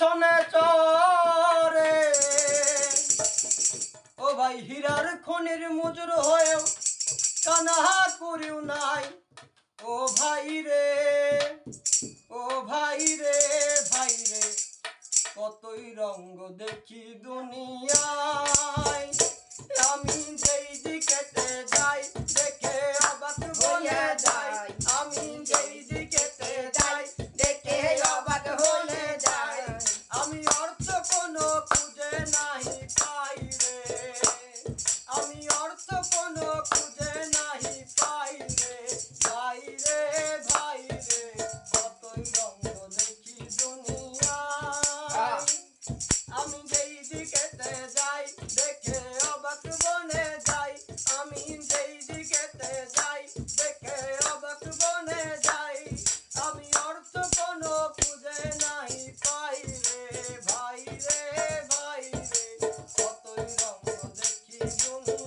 আসনে চরে। ও ভাই হীরার খনির মুজুর হয়েও কানাহা করিও নাই। ও ভাই রে, ও ভাই রে ভাই রে, কতই রঙ্গ দেখি দুনিয়ায়। আমি যেই preciso não.